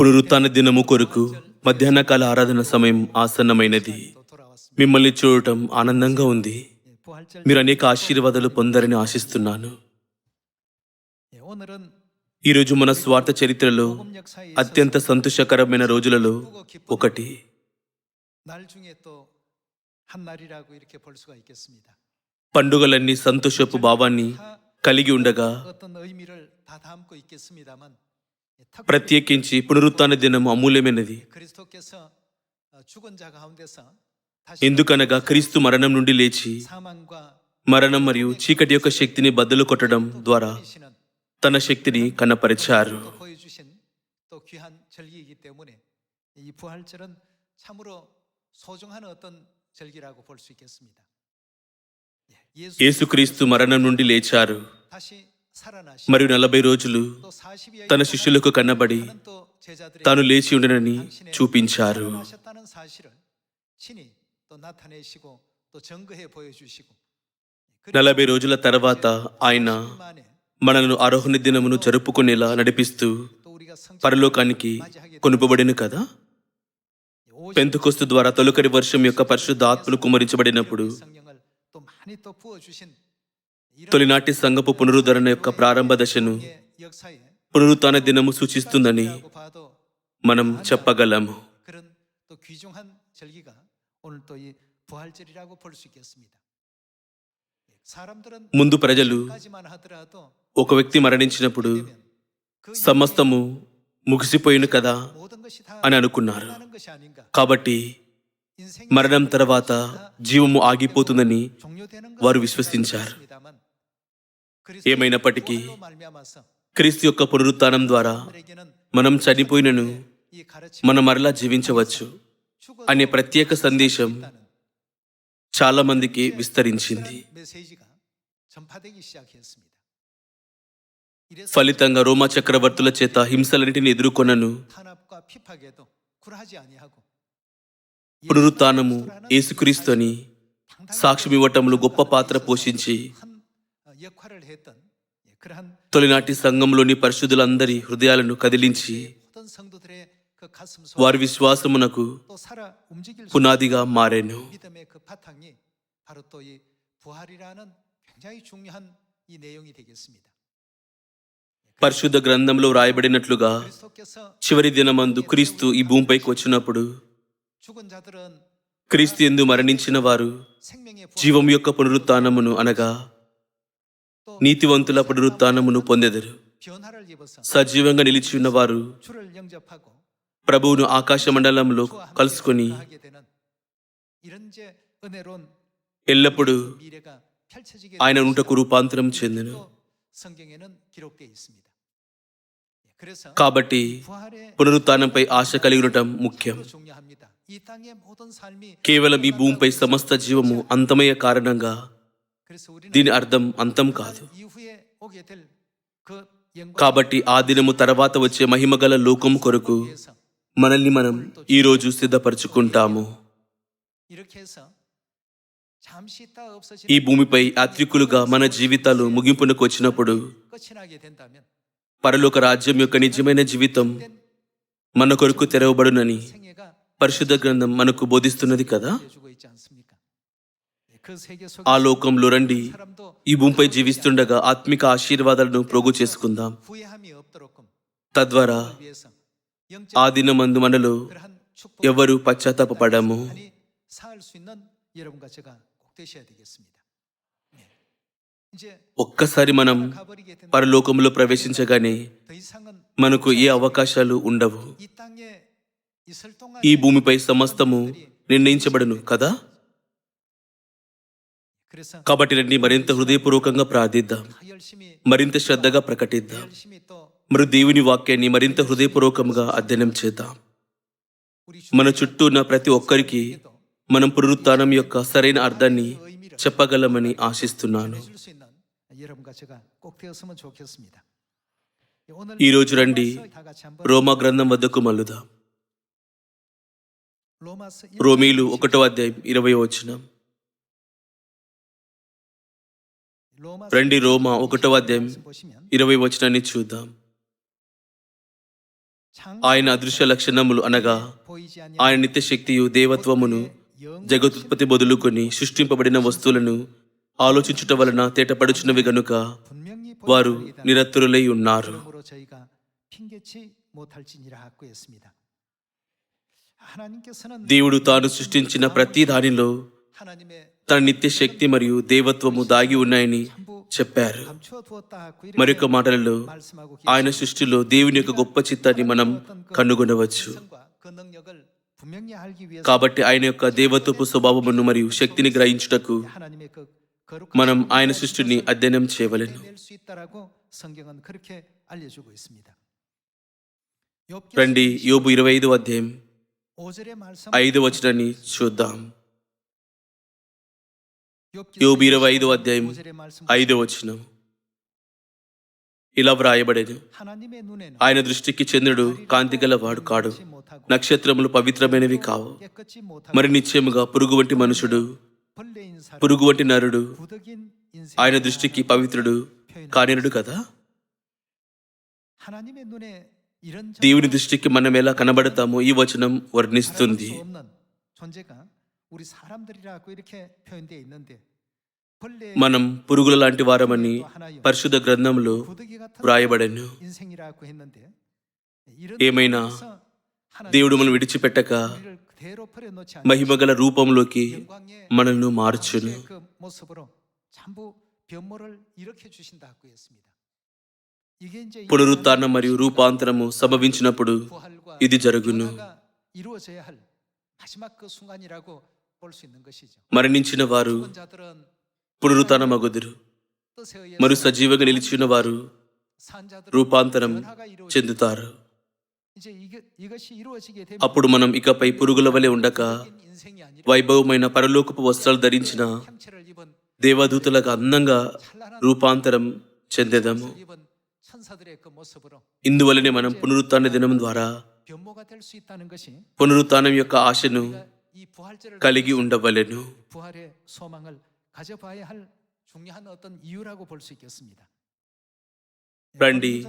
పునరుత్న దినము కొరకు మధ్యాహ్న కాల ఆరాధన సమయం ఆసన్నమైనది. మిమ్మల్ని చూడటం ఆనందంగా ఉంది. మీరు అనేక ఆశీర్వాదాలు పొందరని ఆశిస్తున్నాను. ఈరోజు మన స్వార్థ చరిత్రలో అత్యంత సంతోషకరమైన రోజులలో ఒకటి. పండుగలన్నీ సంతోషపు భావాన్ని కలిగి ఉండగా ప్రత్యేకించి పునరుత్న దినం అమూల్యమైనది. ఎందుకనగా క్రీస్తు మరణం నుండి లేచి మరణం మరియు చీకటి యొక్క శక్తిని బద్దలు కొట్టడం ద్వారా తన శక్తిని కనపరిచారు. యేసుక్రీస్తు మరణం నుండి లేచారు. మరియు నలభై రోజులు తన శిష్యులకు కన్నబడి తాను లేచి ఉండనని చూపించారు. నలభై రోజుల తర్వాత ఆయన మనను ఆరోహణ దినమును జరుపుకునేలా నడిపిస్తూ పరలోకానికి కొనుపబడిన కదా? పెంతుకొస్తు ద్వారా తొలకరి వర్షం యొక్క పరిశుద్ధ ఆత్మలు కుమరించబడినప్పుడు తొలినాటి సంఘపు పునరుద్ధరణ యొక్క ప్రారంభ దశను పునరుత్న దినము సూచిస్తుందని మనం చెప్పగలము. ముందు ప్రజలు ఒక వ్యక్తి మరణించినప్పుడు సమస్తము ముగిసిపోయిన కదా అని అనుకున్నారు. కాబట్టి మరణం తర్వాత జీవము ఆగిపోతుందని వారు విశ్వసించారు. ఏమైనప్పటికీ క్రీస్తు యొక్క పునరుత్నం ద్వారా మనం చనిపోయినను మనం మరలా జీవించవచ్చు అనే ప్రత్యేక సందేశం చాలా మందికి విస్తరించింది. ఫలితంగా రోమా చక్రవర్తుల చేత హింసలన్నింటిని ఎదుర్కొనను పునరుత్నము ఏసుక్రీస్తుని సాక్ష్యమివ్వటంలో గొప్ప పాత్ర పోషించి తొలినాటి సంఘంలోని పరిశుద్ధులందరి హృదయాలను కదిలించి వారి విశ్వాసమునకు పునాదిగా మారాను. పరిశుద్ధ గ్రంథంలో రాయబడినట్లుగా చివరి దినమందు క్రీస్తు ఈ భూమిపైకి వచ్చినప్పుడు క్రీస్తు ఎందు మరణించిన వారు జీవం యొక్క పునరుత్నమును అనగా నీతివంతుల పునరుత్నమును పొందెదరు. సజీవంగా నిలిచి ఉన్నవారు ప్రభువును ఆకాశ మండలంలో కలుసుకొని ఎల్లప్పుడూ ఆయన నుంటకు రూపాంతరం చెందను. కాబట్టి పునరుత్నంపై ఆశ కలిగి ఉండటం ముఖ్యం. కేవలం ఈ భూమిపై సమస్త జీవము అంతమయ్యే కారణంగా దీని అర్థం అంతం కాదు. కాబట్టి ఆ దినము తర్వాత వచ్చే మహిమగల లోకం కొరకు మనల్ని మనం ఈరోజు సిద్ధపరచుకుంటాము. ఈ భూమిపై యాత్రికులుగా మన జీవితాలు ముగింపునకు వచ్చినప్పుడు పరలోక రాజ్యం యొక్క నిజమైన జీవితం మన కొరకు తెరవబడునని పరిశుద్ధ గ్రంథం మనకు బోధిస్తున్నది కదా? ఆ లోకంలో రండి. ఈ భూమిపై జీవిస్తుండగా ఆత్మిక ఆశీర్వాదాలను ప్రోగు చేసుకుందాం. తద్వారా ఆ దినమందు మనలో ఎవరు పశ్చాత్తాపడము ఒక్కసారి మనం పరలోకంలో ప్రవేశించగానే మనకు ఏ అవకాశాలు ఉండవు. ఈ భూమిపై సమస్తము నిర్ణయించబడను కదా? కాబట్టి రండి మరింత హృదయపూర్వకంగా ప్రార్థిద్దాం. మరింత శ్రద్ధగా ప్రకటిద్దాం. మరి దేవుని వాక్యాన్ని మరింత హృదయపూర్వకంగా అధ్యయనం చేద్దాం. మన చుట్టూ ఉన్న ప్రతి ఒక్కరికి మనం పునరుత్నం యొక్క సరైన అర్థాన్ని చెప్పగలమని ఆశిస్తున్నాను. ఈరోజు రండి రోమా గ్రంథం వద్దకు మల్లుదాం రోమీలు ఒకటో అధ్యాయం ఇరవై వచనం. రండి రోమా ఒకటవ అధ్యాయం ఇరవై వచనాన్ని చూద్దాం. ఆయన అదృశ్య లక్షణములు అనగా ఆయన నిత్యశక్తియు దేవత్వమును జగతుత్పత్తి బదులుకొని సృష్టింపబడిన వస్తువులను ఆలోచించుట వలన తేటపడుచున్నవి గనుక వారు నిరత్తురులై ఉన్నారు. దేవుడు తాను సృష్టించిన ప్రతి దానిలో తన నిత్య శక్తి మరియు దేవత్వము దాగి ఉన్నాయని చెప్పారు. మరొక మాటలలో ఆయన సృష్టిలో దేవుని యొక్క గొప్ప చిత్తాన్ని మనం కనుగొనవచ్చు. కాబట్టి ఆయన యొక్క దేవత్వపు స్వభావమును మరియు శక్తిని గ్రహించుటకు మనం ఆయన సృష్టిని అధ్యయనం చేయవలను. రండి యోబు ఇరవై ఐదు అధ్యాయం ఐదు వచ్చినని చూద్దాం. యోబు ఇరవై ఐదు అధ్యాయం ఐదు వచ్చిన ఇలా వ్రాయబడేది. ఆయన దృష్టికి చంద్రుడు కాంతి గలవాడు కాడు. నక్షత్రములు పవిత్రమైనవి కావు. మరి నిశ్చయముగా పురుగు వంటి మనుషుడు పురుగు వంటి నరుడు ఆయన దృష్టికి పవిత్రుడు కానిరుడు కదా? దేవుని దృష్టికి మనం ఎలా కనబడతామో ఈ వచనం వర్ణిస్తుంది. మనం పురుగుల లాంటి వారమని పరిశుద్ధ గ్రంథంలో వ్రాయబడను. ఏమైనా దేవుడు మనం విడిచిపెట్టక మహిమగల రూపంలోకి మనల్ని మార్చును. పునరుత్న మరియు రూపాంతరము సంభవించినప్పుడు ఇది జరుగును. మరణించిన వారు పునరుతానమగుదురు. మరు సజీవంగా నిలిచిన వారు రూపాంతరం చెందుతారు. అప్పుడు మనం ఇకపై పురుగుల వలె ఉండక వైభవమైన పరలోకపు వస్త్రాలు ధరించిన దేవదూతలకు అందంగా రూపాంతరం చెందేదాము. ఇందువలనే మనం పునరుత్న దినం ద్వారా పునరుత్నం యొక్క ఆశను కలిగి ఉండవలను. రండి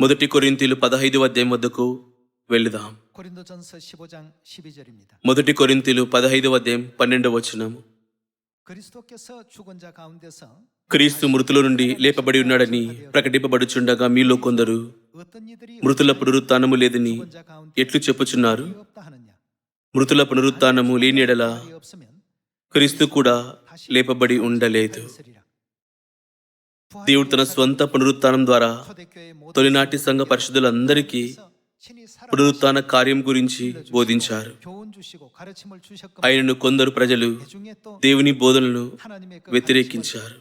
మొదటి కొరింతీలు పదహైదు అధ్యాయం వద్దకు వెళుదాం. మొదటి కొరింతీలు పదహైదు అధ్యాయం పన్నెండవ వచనం క్రీస్తు మృతుల నుండి లేపబడి ఉన్నాడని ప్రకటింపబడుచుండగా మీలో కొందరు మృతుల పునరుత్నము లేదని ఎట్లు చెప్పుచున్నారు? మృతుల పునరుత్నము లేనిడల క్రీస్తు కూడా లేపబడి ఉండలేదు. దేవుడు తన స్వంత పునరుత్నం ద్వారా తొలినాటి సంఘ పరిషదులందరికీ పునరుత్న కార్యం గురించి బోధించారు. ఆయనను కొందరు ప్రజలు దేవుని బోధనలు వ్యతిరేకించారు.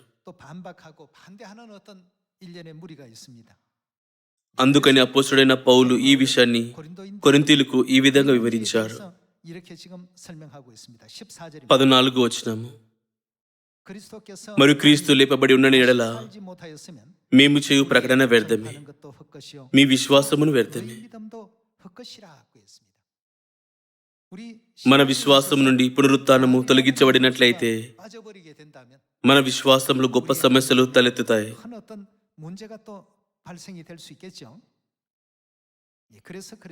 అందుకని అపోసుడైన పౌలు ఈ విషయాన్ని కొరింతీలకు ఈ విధంగా వివరించారు. 이렇게 지금 설명하고 있습니다. 14절입니다. పద్నాలుగు వచనము 그리스도께서 మరియు క్రీస్తు లేపబడి ఉన్న ఎడల 살지 못하였으면 మేము చేయు ప్రకటన వ్యర్థమే 하는 것도 헛것이요 మీ విశ్వాసమును వ్యర్థమే 너희 믿음도 헛것이라고 했습니다. 우리 మన విశ్వాసం నుండి పునరుత్థానము తొలగించబడినట్లయితే 빠져버리게 된다면 మన విశ్వాసంలో గొప్ప సమస్యలు తలెత్తుతాయి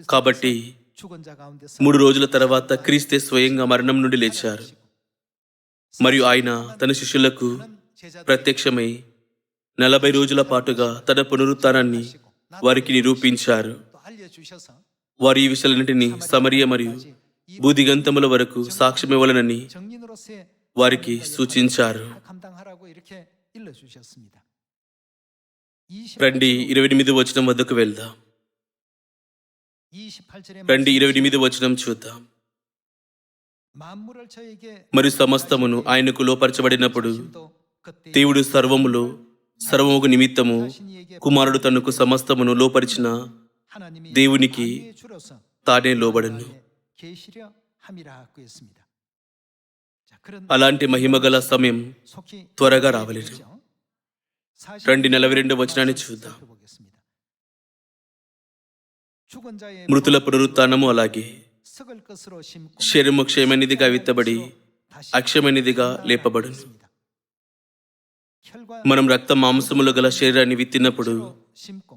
కాబట్టి మూడు రోజుల తర్వాత క్రీస్తే స్వయంగా మరణం నుండి లేచారు. మరియు ఆయన తన శిష్యులకు ప్రత్యక్షమై నలభై రోజుల పాటుగా తన పునరుత్నాన్ని వారికి నిరూపించారు. వారు ఈ విషయాలన్నింటినీ సమరియ మరియు బూదిగంతముల వరకు సాక్ష్యమివ్వాలనని వారికి సూచించారు. రండి ఇరవై ఎనిమిది వచనం వద్దకు వెళ్దాం. రండి ఇరవై ఎనిమిది వచనం చూద్దాం. మరి సమస్తమును ఆయనకు లోపరచబడినప్పుడు దేవుడు సర్వములో సర్వముకు నిమిత్తము కుమారుడు తనకు సమస్తమును లోపరిచిన దేవునికి తానే లోబడను. అలాంటి మహిమగల సమయం త్వరగా రావలేదు. రెండు నలభై రెండు వచనాన్ని చూద్దాం. మృతుల పునరుత్నము అలాగే శరీరము విత్తబడి అక్షయమైనదిగా లేపబడు మనం రక్త మాంసములు గల శరీరాన్ని విత్తినప్పుడు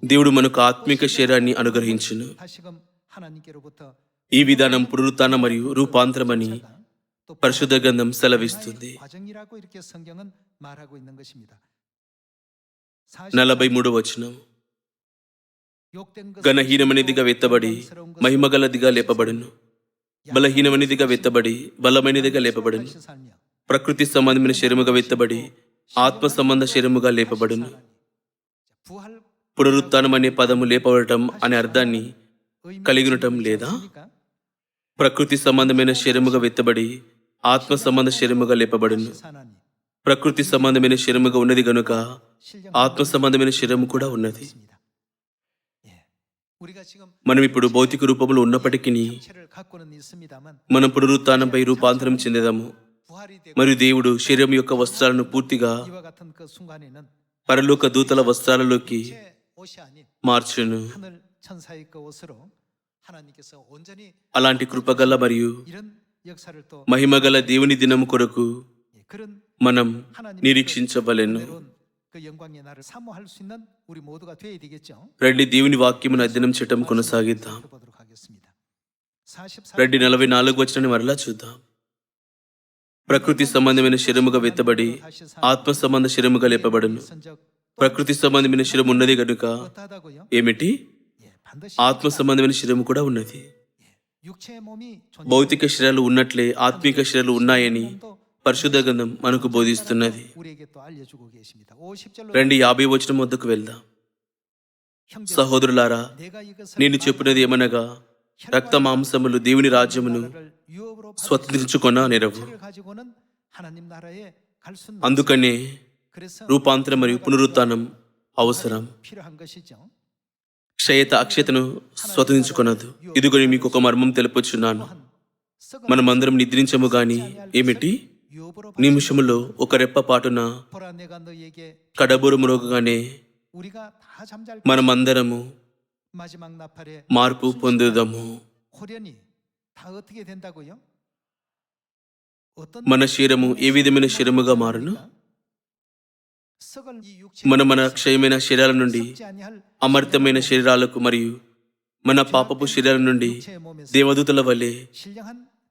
దేవుడు మనకు ఆత్మిక శరీరాన్ని అనుగ్రహించును. ఈ విధానం పునరుత్న మరియు రూపాంతరమని పరిశుద్ధ గ్రంథం సెలవిస్తుంది. నలభై మూడవ వచనం. ఘనహీనమైనదిగా వెత్తబడి మహిమగలదిగా లేపబడును. బలహీనమైనదిగా వెత్తబడి బలమైనదిగా లేపబడును. ప్రకృతి సంబంధమైన శరీరముగా వెత్తబడి ఆత్మ సంబంధ శరముగా లేపబడును. పునరుత్నం అనే పదము లేపబడటం అనే అర్థాన్ని కలిగినటం లేదా? ప్రకృతి సంబంధమైన శరముగా వెత్తబడి ఆత్మ సంబంధ శరీముగా లేపబడును. ప్రకృతి సంబంధమైన శరీరముగా ఉన్నది గనుక ఆత్మ సంబంధమైన శరీరము కూడా ఉన్నది. మనం ఇప్పుడు భౌతిక రూపంలో ఉన్నప్పటికీ మనం పునరుత్నంపై రూపాంతరం చెందేదాము. మరియు దేవుడు శరీరం యొక్క వస్త్రాలను పూర్తిగా పరలోక దూతల వస్త్రాలలోకి మార్చును. అలాంటి కృపగల మరియు మహిమగల దేవుని దినం కొరకు మనం నిరీక్షించవలెను. రెడ్డి దేవుని వాక్యం అధ్యయనం చేయటం కొనసాగిద్దాం రెడ్డి నలభై నాలుగు వచ్చిన మరలా చూద్దాం ప్రకృతి సంబంధమైన శిరముగా వెత్తబడి ఆత్మ సంబంధ శిరముగా లేపబడను ప్రకృతి సంబంధమైన శిరం ఉన్నది కనుక ఏమిటి ఆత్మ సంబంధమైన శిరము కూడా ఉన్నది భౌతిక శిరాలు ఉన్నట్లే ఆత్మిక శిరాలు ఉన్నాయని పరిశుద్ధ గ్రంథం మనకు బోధిస్తున్నది. రెండు యాభై వచనం వద్దకు వెళ్దాం. సహోదరులారా నేను చెప్పినది ఏమనగా రక్త మాంసములు దేవుని రాజ్యమును స్వతంత్రించుకున్న నెరవు. అందుకనే రూపాంతరం మరియు పునరుత్నం అవసరం. క్షయత అక్షయతను స్వతంత్రించుకున్నదు ఇదిగో మీకు ఒక మర్మం తెలుపొచ్చున్నాను మనమందరం నిద్రించము గాని ఏమిటి? నిమిషములో ఒక రెప్ప పాటున కడబురు మురుగగానే మనమందరము మార్పు పొందుదాము. మన శరీరము ఏ విధమైన శరీరముగా మారును? మన మన క్షయమైన శరీరాల నుండి అమర్తమైన శరీరాలకు మరియు మన పాపపు శరీరాల నుండి దేవదూతల వలె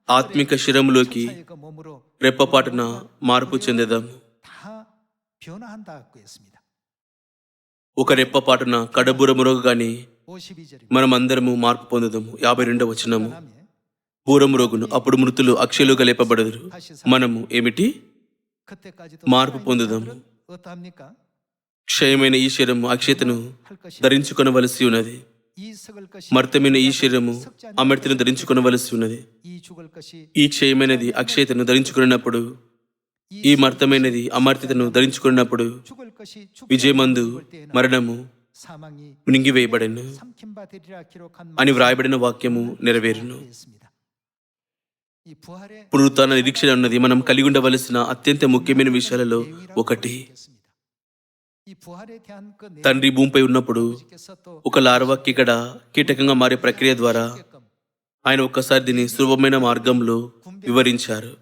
ఆత్మిక శిరంలోకి రెప్పపాటున మార్పు చెందేదాము ఒక రెప్పపాటున కడబురమురోగగానే మనమందరము మార్పు పొందుదాము. యాభై రెండవ వచనము. పూరమురోగును అప్పుడు మృతులు అక్షయులుగా లేపబడదురు. మనము ఏమిటి? మార్పు పొందుదాము. క్షయమైన ఈ శరీరము అక్షయతను ధరించుకొనవలసి ఉన్నది. మర్తమైన ఈ శరీరము అమర్తిని ధరించుకునవలసి ఉన్నది. ఈ క్షయమైనది అక్షయతను ధరించుకున్నప్పుడు ఈ మర్తమైనది అమర్తితను ధరించుకున్నప్పుడు విజయమందు మరణము మునింగివేయబడను. అని వ్రాయబడిన వాక్యము నెరవేరును. పునరుత్న నిరీక్షణ ఉన్నది. మనం కలిగి ఉండవలసిన అత్యంత ముఖ్యమైన విషయాలలో ఒకటి. తండ్రి భూమిపై ఉన్నప్పుడు ఒక లార్వా కీకడ కీటకంగా మారే ప్రక్రియ ద్వారా ఆయన ఒక్కసారి దీన్ని సులభమైన మార్గంలో వివరించారు.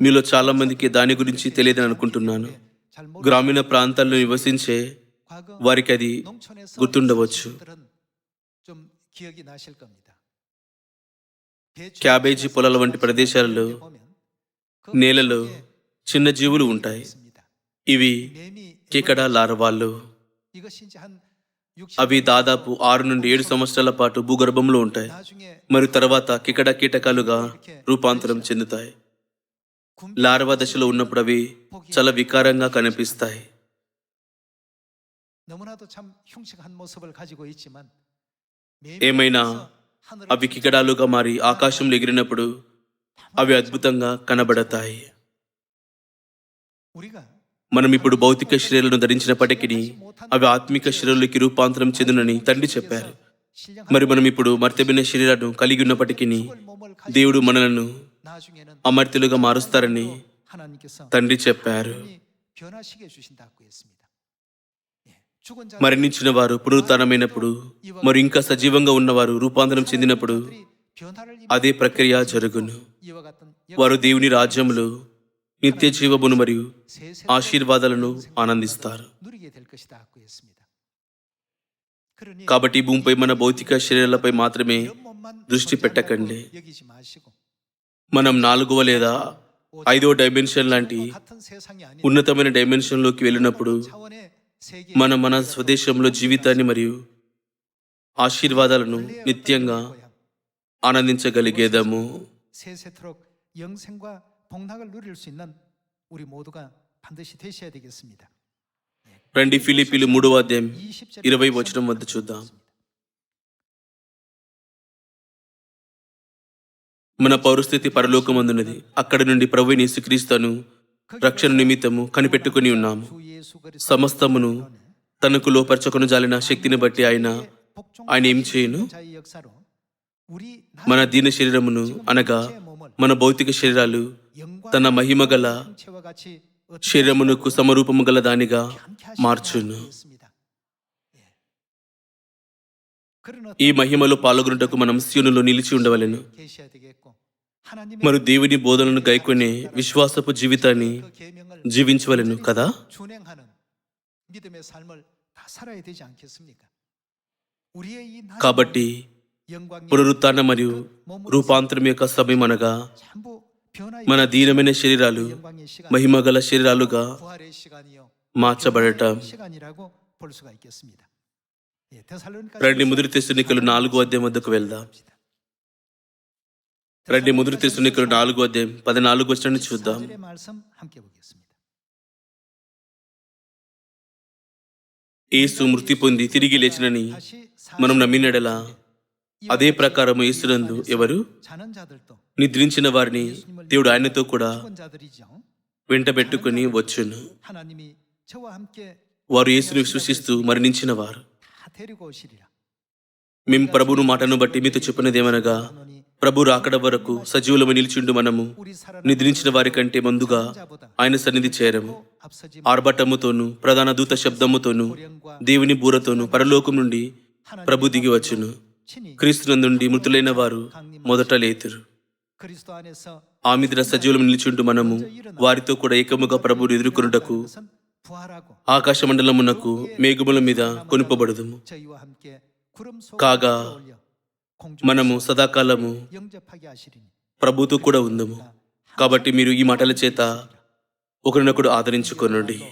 మీలో చాలా మందికి దాని గురించి తెలియదని అనుకుంటున్నాను. గ్రామీణ ప్రాంతాల్లో నివసించే వారికి అది గుర్తుండవచ్చు. క్యాబేజీ పొలాల వంటి ప్రదేశాలలో నేలలో చిన్న జీవులు ఉంటాయి. ఇవి కికడ లారవాళ్ళు అవి దాదాపు ఆరు నుండి ఏడు సంవత్సరాల పాటు భూగర్భంలో ఉంటాయి. మరియు తర్వాత కికడ కీటకాలుగా రూపాంతరం చెందుతాయి. లార్వా దశలో ఉన్నప్పుడు అవి చాలా వికారంగా కనిపిస్తాయి. ఏమైనా అవి కికడాలుగా మారి ఆకాశంలో ఎగిరినప్పుడు అవి అద్భుతంగా కనబడతాయి. మనం ఇప్పుడు భౌతిక శరీరాలను ధరించినప్పటికీ అవి ఆత్మిక శరీరాలకి రూపాంతరం చెందునని తండ్రి చెప్పారు. మరి మనం ఇప్పుడు మర్తబిన శరీరాలను కలిగి ఉన్నప్పటికీ దేవుడు మనలను అమర్తులుగా మారుస్తారని తండ్రి చెప్పారు. మరణించిన వారు పునరుత్నమైనప్పుడు మరి ఇంకా సజీవంగా ఉన్నవారు రూపాంతరం చెందినప్పుడు అదే ప్రక్రియ జరుగును. వారు దేవుని రాజ్యంలో నిత్య జీవమును మరియు ఆశీర్వాదాలను ఆనందిస్తారు. కాబట్టి భూమిపై మన భౌతిక శరీరాలపై మాత్రమే దృష్టి పెట్టకండి. మనం నాలుగవ లేదా ఐదవ డైమెన్షన్ లాంటి ఉన్నతమైన డైమెన్షన్లోకి వెళ్ళినప్పుడు మన మన స్వదేశంలో జీవితాన్ని మరియు ఆశీర్వాదాలను నిత్యంగా ఆనందించగలిగేదాము. రండి ఫిలిపిలు మూడవ అధ్యాయం ఇరవై వచనం వద్ద చూద్దాం. మన పౌరస్థితి పరలోకమందున్నది. అక్కడ నుండి ప్రభు నేసుక్రీస్తాను రక్షణ నిమిత్తము కనిపెట్టుకుని ఉన్నాము. సమస్తమును తనకు లోపరచకును జాలిన శక్తిని బట్టి ఆయన ఆయన ఏం చేయను? మన దీన శరీరమును అనగా మన భౌతిక శరీరాలు తన మహిమ గల శరీరమునకు సమరూపము గల దానిగా మార్చును. ఈ మహిమలో పాల్గొనటకు మనం శివునిలో నిలిచి ఉండవలను. మరి దేవుని బోధనను గైకొని విశ్వాసపు జీవితాన్ని జీవించవలను కదా? కాబట్టి పునరుత్న మరియు రూపాంతరం యొక్క సమయం అనగా మన దీనమైన శరీరాలు మహిమగల శరీరాలుగా మార్చబడటం. రెండు ముదిరి తెస్తున్నికలు నాలుగో అధ్యాయం వద్దకు వెళ్దాం. రండి ముదురు తీసుకుని నాలుగు అధ్యాయం పద్నాలుగు వచ్చిన చూద్దాం. ఏసు మృతి పొంది తిరిగి లేచినని మనం నమ్మినడలా అదే ప్రకారం ఏసునందు ఎవరు? నిద్రించిన వారిని దేవుడు ఆయనతో కూడా వెంటబెట్టుకుని వచ్చును. వారు యేసును విశ్వసిస్తూ మరణించిన వారు. మేము ప్రభును మాటను బట్టి మీతో చెప్పినదేమనగా ప్రభు రాకడ వరకు సజీవులము నిలిచిండు మనము. నిద్రించిన వారి కంటే ముందుగా ఆయన సన్నిధి చేరము. ఆర్భటముతోను ప్రధాన దూత శబ్దముతోను దేవుని బూరతోను పరలోకం నుండి ప్రభు దిగి వచ్చును. క్రీస్తునందుండి మృతులైన వారు మొదట లేతురు. ఆమిద్ర సజీవులం నిలిచిండు మనము వారితో కూడా ఏకముగా ప్రభుని ఎదుర్కొనుటకు ఆకాశ మండలమునకు మేఘముల మీద కొనుపబడదుము. కాగా మనము సదాకాలము ప్రభుత్వ కూడా ఉందము. కాబట్టి మీరు ఈ మాటల చేత ఒకరినొకడు ఆదరించుకొనండి.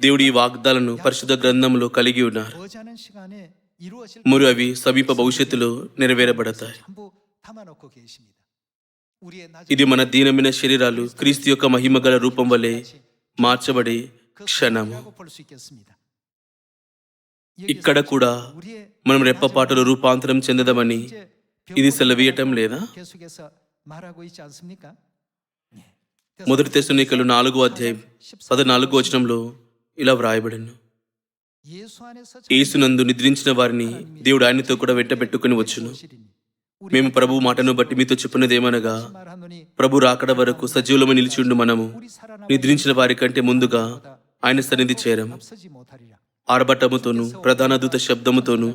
దేవుడి వాగ్దాలను పరిశుద్ధ గ్రంథంలో కలిగి ఉన్నారు. మరియు అవి సమీప భవిష్యత్తులో నెరవేరబడతాయి. ఇది మన దీనమైన శరీరాలు క్రీస్తు యొక్క మహిమ గల రూపం వలె మార్చబడే క్షణము. ఇక్కడ కూడా మనం రెప్పపాటలు రూపాంతరం చెందదమని ఇది సెలవీయటం లేదా? మొదటి తెసునికలు నాలుగో అధ్యాయం పదనాలుగో వచనంలో ఇలా వ్రాయబడిను. ఏసునందు నిద్రించిన వారిని దేవుడు ఆయనతో కూడా వెంటబెట్టుకుని వచ్చును. మేము ప్రభు మాటను బట్టి మీతో చెప్పినదేమనగా ప్రభు రాకడ వరకు సజీవులమై నిలిచిండు మనము. నిద్రించిన వారి కంటే ముందుగా ఆయన సన్నిధి చేరము. ఆర్భటముతోను ప్రధాన దూత శబ్దముతోను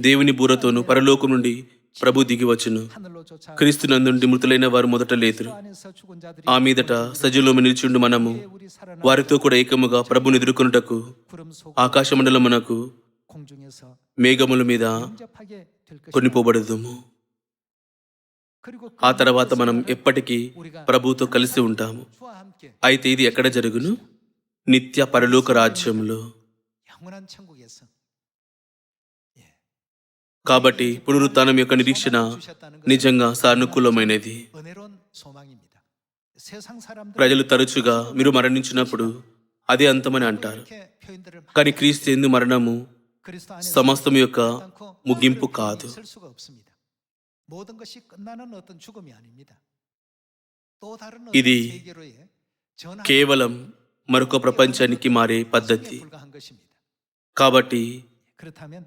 దేవుని బూరతోను పరలోకం నుండి ప్రభు దిగివచ్చును క్రీస్తు నందుండి మృతులైన వారు మొదట లేతురు. ఆ మీదట సజీలో నిలిచిండు మనము. వారితో కూడా ఏకముగా ప్రభుని ఎదుర్కొనుటకు ఆకాశ మండలమునకు మేఘముల మీద కొనిపోబడదుము. ఆ తర్వాత మనం ఎప్పటికీ ప్రభుతో కలిసి ఉంటాము. అయితే ఇది ఎక్కడ జరుగును? నిత్య పరలోక రాజ్యంలో. కాబట్టి పునరుత్నం యొక్క నిరీక్షణ నిజంగా సానుకూలమైనది. ప్రజలు తరచుగా మీరు మరణించినప్పుడు అదే అంతమని అంటారు. కానీ క్రీస్తు ఎందు మరణము సమస్తం యొక్క ముగింపు కాదు. ఇది కేవలం మరొక ప్రపంచానికి మారే పద్ధతి. కాబట్టి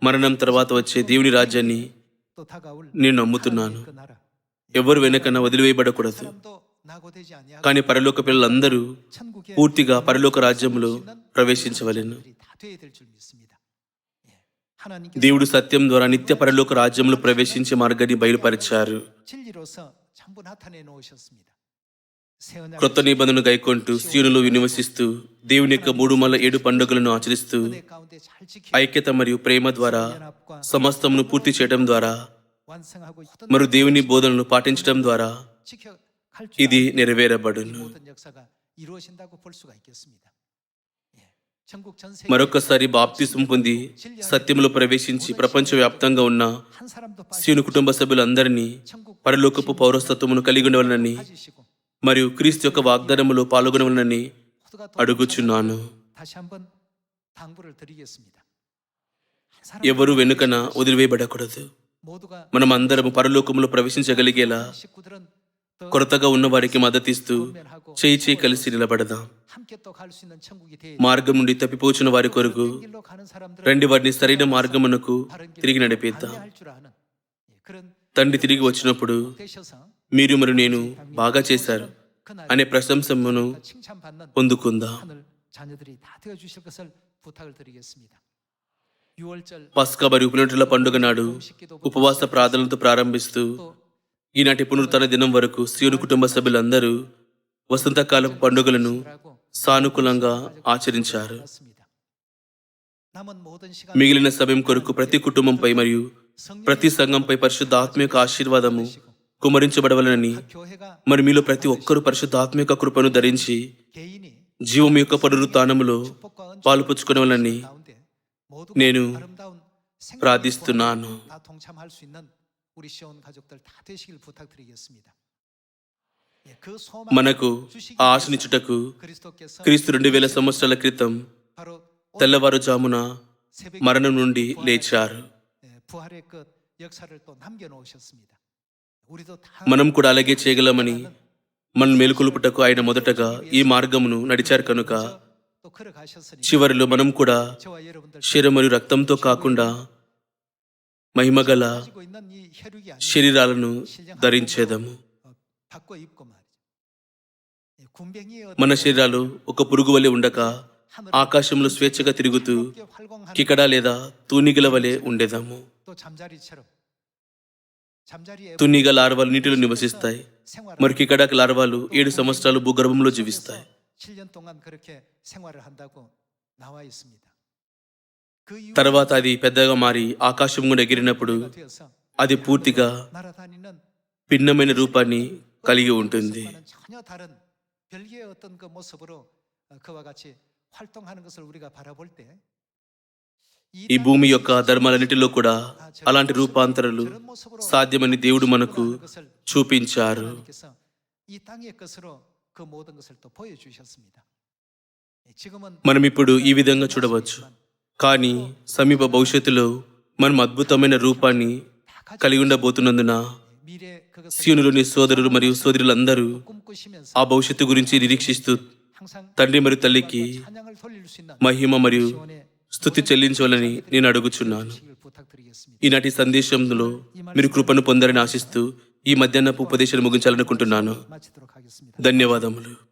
మరణం తర్వాత వచ్చే దేవుని రాజ్యాన్ని నేను నమ్ముతున్నాను. ఎవరు వెనకన్నా వదిలివేయబడకూడదు. కానీ పరలోక పిల్లలందరూ పూర్తిగా పరలోక రాజ్యంలో ప్రవేశించవలను. దేవుడు సత్యం ద్వారా నిత్య పరలోక రాజ్యంలో ప్రవేశించే మార్గాన్ని బయలుపరిచారు. క్రొత్త నిబంధనను గైకొంటూ స్త్రీలు వినివసిస్తూ దేవుని యొక్క మూడు మల్ల ఏడు పండుగలను ఆచరిస్తూ ఐక్యత మరియు ప్రేమ ద్వారా సమస్తమును పూర్తి చేయడం ద్వారా మరి దేవుని బోధనను పాటించడం ద్వారా ఇది నెరవేరబడును. మరొకసారి బాప్తిసం పొంది సత్యములు ప్రవేశించి ప్రపంచవ్యాప్తంగా ఉన్న శివుని కుటుంబ సభ్యులందరినీ పరలోకపు పౌరస్తత్వమును కలిగి ఉండవాలని మరియు క్రీస్తు యొక్క వాగ్దానములో పాల్గొనవలనని అడుగుచున్నాను. ఎవరు వెనుకన వదిలివేయబడకూడదు. మనం అందరం పరలోకములో ప్రవేశించగలిగేలా కొరతగా ఉన్న వారికి మద్దతిస్తూ చేయి చేయి కలిసి నిలబడదాం. మార్గం నుండి తప్పిపోచిన వారి కొరకు రెండు వారిని సరైన మార్గమునకు తిరిగి నడిపేద్దాం. తండ్రి తిరిగి వచ్చినప్పుడు మీరు మరి నేను బాగా చేశారు అనే ప్రశంసమును పొందుకుందా. పస్కా మరియు ఉపనటుల పండుగ నాడు ఉపవాస ప్రార్థనలతో ప్రారంభిస్తూ ఈనాటి పునరుతన దినం వరకు శివుని కుటుంబ సభ్యులందరూ వసంతకాలపు పండుగలను సానుకూలంగా ఆచరించారు. మిగిలిన సమయం కొరకు ప్రతి కుటుంబంపై మరియు ప్రతి సంఘంపై పరిశుద్ధ ఆత్మీయ ఆశీర్వాదము కుమరించబడవలనని. మరి మీలో ప్రతి ఒక్కరూ పరిశుద్ధ ఆత్మిక కృపను ధరించి జీవం యొక్క పునరుత్నములో పాలుపుచ్చుకునేవాలని నేను ప్రార్థిస్తున్నాను. మనకు ఆశనిచ్చుటకు క్రీస్తు రెండు వేల సంవత్సరాల క్రితం తెల్లవారుజామున మరణం నుండి లేచారు. మనం కూడా అలాగే చేయగలమని మన మేలుకొలుపుటకు ఆయన మొదటగా ఈ మార్గమును నడిచారు కనుక చివరిలో మనం కూడా శరీరం మరియు రక్తంతో కాకుండా మహిమగల శరీరాలను ధరించేదము. మన శరీరాలు ఒక పురుగు వలె ఉండక ఆకాశంలో స్వేచ్ఛగా తిరుగుతూ కికడా లేదా తూనిగల వలె ఉండేదాము. తునీగా లార్వాలు నీటిలో నివసిస్తాయి. మరి లార్వాలు ఏడు సంవత్సరాలు భూగర్భంలో జీవిస్తాయి. తర్వాత అది పెద్దగా మారి ఆకాశం గుండా ఎగిరినప్పుడు అది పూర్తిగా భిన్నమైన రూపాన్ని కలిగి ఉంటుంది. ఈ భూమి యొక్క ధర్మాలన్నిటిలో కూడా అలాంటి రూపాంతరాలు సాధ్యమని దేవుడు మనకు చూపించారు. మనం ఇప్పుడు ఈ విధంగా చూడవచ్చు. కానీ సమీప భవిష్యత్తులో మనం అద్భుతమైన రూపాన్ని కలిగి ఉండబోతున్నందున సీనులోని సోదరులు మరియు సోదరులందరూ ఆ భవిష్యత్తు గురించి నిరీక్షిస్తూ తండ్రి మరియు తల్లికి మహిమ మరియు స్థుతి చెల్లించవాలని నేను అడుగుచున్నాను. ఈనాటి సందేశంలో మీరు కృపను పొందాలని ఆశిస్తూ ఈ మధ్యాహ్నపు ఉపదేశాలు ముగించాలనుకుంటున్నాను. ధన్యవాదములు.